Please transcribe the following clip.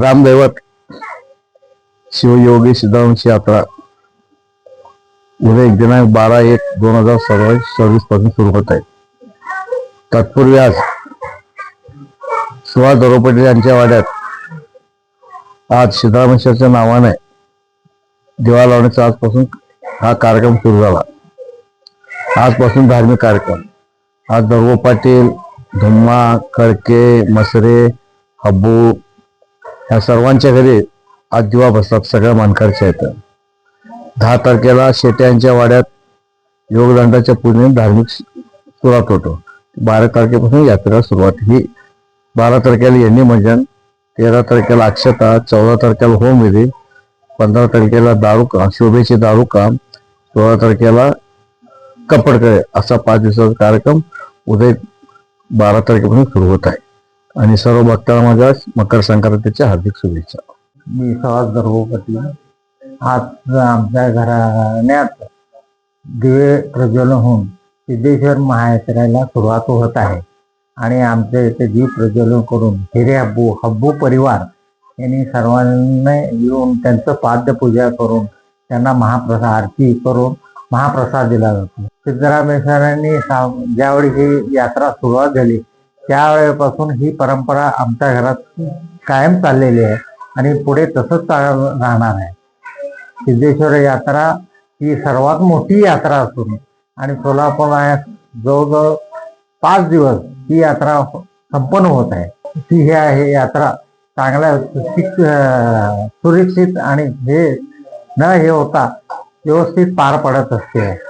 रामदैवत शिवयोगी सिद्धांश यात्रा उद्या एक दिनांक बारा एक दोन हजार सव्वीस सव्वीसपासून सुरू होत आहे. तत्पूर्वी आज सुहास दरोपटे यांच्या वाड्यात आज सिद्धरामेश्वरच्या नावाने दिवा लावण्याचा आजपासून हा कार्यक्रम सुरू झाला. आजपासून धार्मिक कार्यक्रम. आज दर्व पाटील धुम्मा खडके मसरे हब्बू या सर्वांच्या घरी आज दिवा बसतात सगळ्या मानकरच्या येतात दहा तारखेला शेट्यांच्या वाड्यात योगदंडाच्या पूजेने धार्मिक सुरुवात होतो. बारा तारखेपासून यात्रेला सुरुवात. ही बारा तारखेला यांनी भजन म्हणजे तेरा तारखेला अक्षता चौदा तारखेला होमविधी पंधरा तारखेला दारू काम शोभेचे दारू काम सोळा तारखेला कपडकळे असा पाच दिवसाचा कार्यक्रम. उदय बारा तारखेपासून सुरू होत आहे. आणि सर्व भक्ताला माझ्या मकर संक्रांतीच्या हार्दिक शुभेच्छा. मी सवास गर्भवती आज आमच्या घराण्यात. दिवे प्रज्वलन होऊन सिद्धेश्वर महायात्रेला सुरुवात होत आहे. आणि आमच्या इथे दीप प्रज्वलन करून हिरे हब्बू हब्बू परिवार यांनी सर्वांना येऊन त्यांचं पाद्यपूजा करून त्यांना महाप्रसाद आरती करून महाप्रसाद दिला जातो. सिद्धरामेश्वरांनी ज्यावेळी ही यात्रा सुरुवात झाली त्यावेळेपासून ही परंपरा आमच्या घरात कायम चाललेली आहे आणि पुढे तसंच चाल- राहणार आहे. सिद्धेश्वर यात्रा ही सर्वात मोठी यात्रा असून आणि सोलापुरात जवळजवळ पाच दिवस ही यात्रा संपन्न होत आहे. ती ही आहे यात्रा चांगल्या सुरक्षित आणि हे न हे होता व्यवस्थित पार पडत असते.